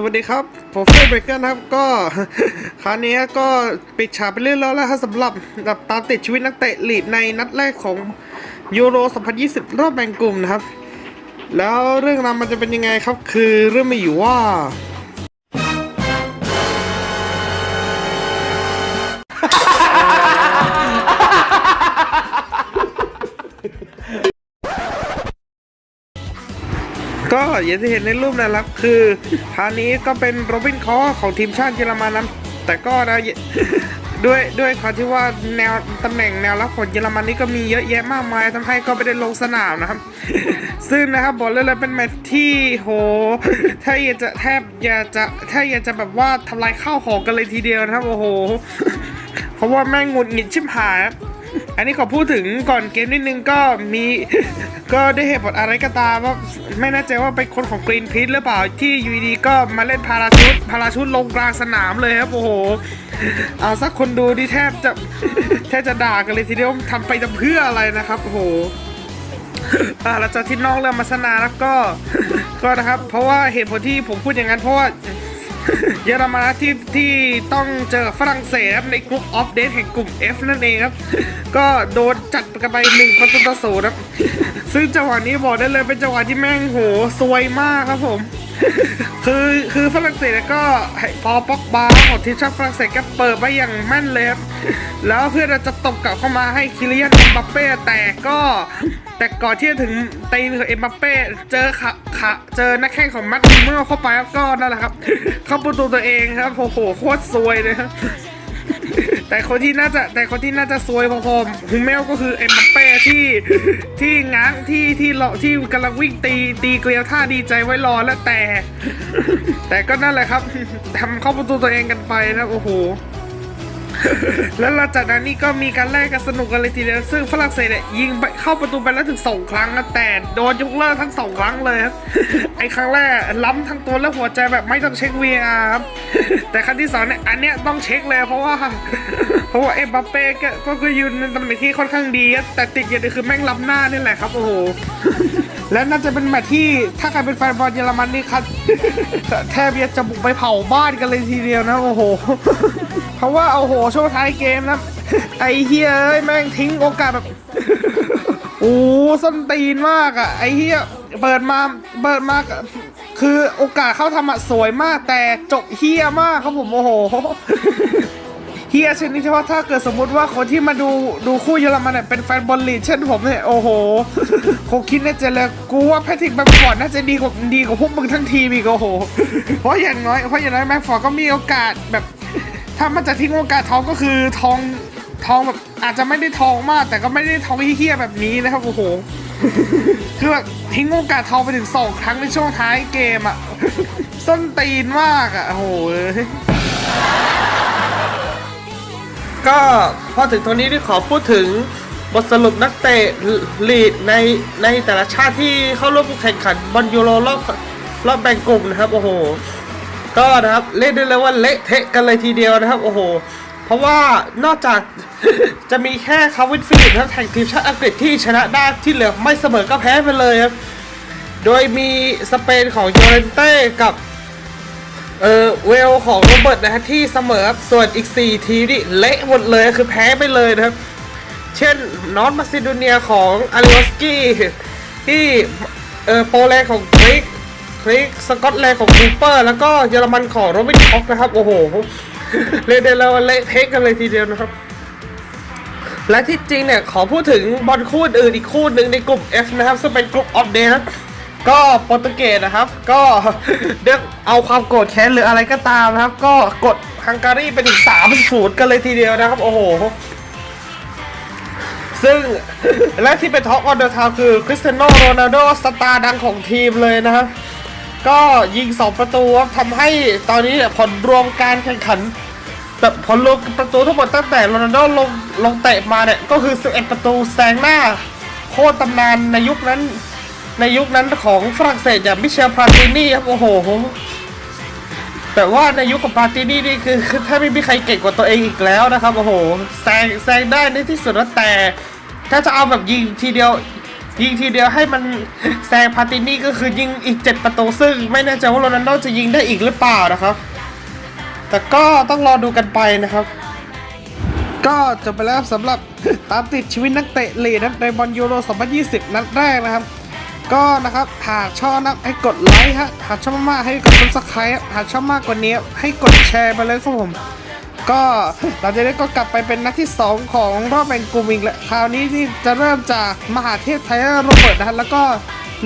สวัสดีครับ ผมเฟรเบรกเกอร์นะครับ ก็คราวนี้ก็ปิดฉากไปเรื่อยแล้วแล้วครับสำหรับแบบตามติดชีวิตนักเตะลีดในนัดแรกของยูโร 2020 รอบแบ่งกลุ่มนะครับ แล้วเรื่องราวมันจะเป็นยังไงครับ คือเรื่องมีอยู่ว่า็อย่างที่เห็นในรูปนะครับ คือครานี้ก็เป็นโรบินคอของทีมชาติเยอรมันนะแต่ก็นะด้วยด้วยความที่ว่าแนวตำแหน่งแนวรับของเยอรมันนี่ก็มีเยอะแยะมากมายทำให้ก็ไม่ได้ลงสนามนะครับ ซึ่งนะครับบอกเลยเลยเป็นแมตช์ที่โหถ้าอยากจะแทบอยากจะถ้าอยากจะแบบว่าทำลายข้าวของกันเลยทีเดียวนะครับโอ้โห เพราะว่าแม่งงุดหงิดชิบหายครับ อันนี้ขอพูดถึงก่อนเกมนิดนึงก็มี ก็ได้เหตุผลอะไรก็ตามว่าไม่แน่ใจว่าเป็นคนของกรีนพีทหรือเปล่าที่ยูดีก็มาเล่นพาราชุดพาราชุดลงกลางสนามเลยครับโอ้โหเอาสักคนดูที่แทบจะแทบจะด่ากันเลยทีเดียวทำไปจะเพื่ออะไรนะครับโอ้โหอ่าจากที่น้องเริ่มมาสนาแล้วก็ก็นะครับ เพราะว่าเหตุผลที่ผมพูดอย่างนั้นเพราะว่า เยอรมันที่ที่ต้องเจอฝรั่งเศสครับในกลุ่มออฟเดตแห่งกลุ่ม F นั่นเองครับ ก็โดนจัดกันไปหนึ่งประตูต่อศูนย์ครับ ซึ่งจังหวะนี้บอกได้เลยเป็นจังหวะที่แม่งโหซวยมากครับผม คือคือฝรั่งเศสก็พอป็อกบาของทีมชาติฝรั่งเศสก็เปิดไปอย่างแม่นเลยครับ แล้วเพื่อนจะตบกลับเข้ามาให้คิริยันเอ็มบัปเป้แต่ก็แต่ก่อนที่จะถึงตีนของเอ็มบัปเป้เจอขะขะเจอนักแข่งของแม็กซ์เมื่อเข้าไปก็นั่นแหละครับ เข้าประตูตัวเองครับโอ้โหโคตรซวยเลยครับแต่คนที่น่าจะแต่คนที่น่าจะซวยพอๆฮูเมลก็คือเอ็มบัปเป้ที่ที่ง้างที่ที่รอที่กำลังวิ่งตีตีเกลียวท่าดีใจไว้รอแล้วแต่ แต่ก็นั่นแหละครับทำเข้าประตูตัวเองกันไปนะโอ้โห แล้วหลังจากนั้นนี่ก็มีการแลกกันสนุกกันเลยทีเดียวซึ่งฝรั่งเศสเนี่ยยิงไปเข้าประตูไปแล้วถึงสองครั้งนะแต่โดนยกเลิกทั้งสองครั้งเลยครับไอ้ครั้งแรกล้ำทั้งตัวและหัวใจแบบไม่ต้องเช็ค VR ครับแต่ครั้งที่สองเนี่ยอันเนี้ยต้องเช็คเลยเพราะว่า เพราะว่าเอ็มบัปเป้ก็ก็คือยืนในตำแหน่งที่ค่อนข้างดีแต่ติดอย่างเดียวคือแม่งล้ำหน้านี่แหละครับโอ้โห และน่าจะเป็นแมตช์ที่ถ้าใครเป็นแฟนบอลเยอรมันนี่ครับแทบจะบุกไปเผาบ้านกันเลยทีเดียวนะโอ้โห เพราะว่าโอ้โหช่วงท้ายเกมนะไอเฮียเอ้ยแม่งทิ้งโอกาสแบบโอ้ส้นตีนมากอะไอเฮียเปิดมาเปิดมากคือโอกาสเข้าทำอะสวยมากแต่จบเฮียมากครับผมโอ้โห เฮียชนิดที่ว่าถ้าเกิดสมมุติว่าคนที่มาดูดูคู่เยอรมันเนี่ยเป็นแฟนบอลลีดเช่นผมเนี่ยโอ้โหคงคิดน่าจะเลยกูว่าแพทริกแบ็คฟอร์ดน่าจะดีกว่าดีกว่าพวกมึงทั้งทีมอีกโอ้โห เพราะอย่างน้อยเพราะอย่างน้อยแบ็คฟอร์ดก็มีโอกาสแบบ ถ้ามันจะทิ้งโอกาสทองก็คือทองทองแบบอาจจะไม่ได้ทองมาก แต่ก็ไม่ได้ทองเฮี้ยแบบนี้นะครับโอ้โหคือแบบทิ้งโอกาสทองไปถึงสองครั้งในช่วงท้ายเกมอะส้นตีนมากอะโอ้โห ก็พอถึงตรงนี้ที่ขอพูดถึงบทสรุปนักเตะลีดในในแต่ละชาติที่เข้าร่วมแข่งขันบอลยูโรรอบรอบแบ่งกลุ่มนะครับ โอ้โห ก็นะครับเล่นได้เลยว่าเละเทะกันเลยทีเดียวนะครับ โอ้โห เพราะว่านอกจากจะมีแค่คาร์วินฟิลิปนะครับแข่งทีมชาติอังกฤษที่ชนะได้ที่เหลือไม่เสมอก็แพ้ไปเลยครับ โดยมีสเปนของโยเรนเต้กับ เออเวลของโรเบิร์ตนะฮะที่เสมอครับส่วนอีก 4 ทีมนี่เละหมดเลยคือแพ้ไปเลยนะครับ เช่นนอร์ทมาซิโดเนียของอาริวสกี้ที่เออโปแลนด์ของคริกคริกสกอตแลนด์ของคูเปอร์ แล้วก็เยอรมันของโรบินคอกนะครับ โอ้โหเรียกได้แล้วว่าเละเทะกันเลยทีเดียวนะครับ และที่จริงเนี่ย ขอพูดถึงบอลคู่อื่นอีกคู่หนึ่งในกลุ่ม F นะครับ ซึ่งเป็นกลุ่มออฟเดย์นะ ก็โปรตุเกสนะครับ ก็เรียกเอาความโกรธแค้นหรืออะไรก็ตามนะครับ ก็กดฮังการีไปถึง3 0กันเลยทีเดียวนะครับ โอ้โห ซึ่งและที่เป็นท็อปออเดอร์ทาวคือคริสเตียโนโรนัลโดสตาร์ดังของทีมเลยนะครับ ก็ยิง 2 ประตูทำให้ตอนนี้เนี่ยผลรวมการแข่งขันแบบผลรวมประตูทั้งหมดตั้งแต่โรนัลโดลงลงเตะมาเนี่ย ก็คือ 11 ประตูแซงหน้า โคตรตำนานในยุคนั้น ในยุคนั้นของฝรั่งเศสอย่างมิเชลพาตินี่ครับ โอ้โห แต่ว่าในยุคของปาตินี่นี่คือคือถ้าไม่มีใครเก่งกว่าตัวเองอีกแล้วนะครับ โอ้โหแซงแซงได้ในที่สุดแล้วแต่ ถ้าจะเอาแบบยิงทีเดียวยิงทีเดียวให้มันแซงพาตินี่ก็คือยิงอีก 7 ประตูซึ่ง ไม่แน่ใจว่าโรนัลโดจะยิงได้อีกหรือเปล่านะครับ แต่ก็ต้องรอดูกันไปนะครับ ก็จบไปแล้วสำหรับตามติดชีวิตนักเตะลีกนะในบอลยูโร 2020 นัดแรกนะครับ ก็นะครับหากชอบนะครับให้กดไลค์ฮะหากชอบมากๆให้กดซับสไครต์หากชอบมากกว่านี้ให้กดแชร์ไปเลยครับผม ก็หลังจากนี้ก็กลับไปเป็นนัดที่ 2 ของรอบแบ่งกลุ่มอีกแล้วคราวนี้นี่จะเริ่มจากมหาเทพไทยโรเบิร์ตนะครับแล้วก็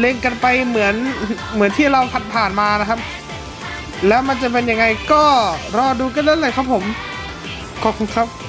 เล่นกันไปเหมือนเหมือนที่เราผ่านผ่านมานะครับ แล้วมันจะเป็นยังไงก็รอดูกันได้เลยครับผม ขอบคุณครับ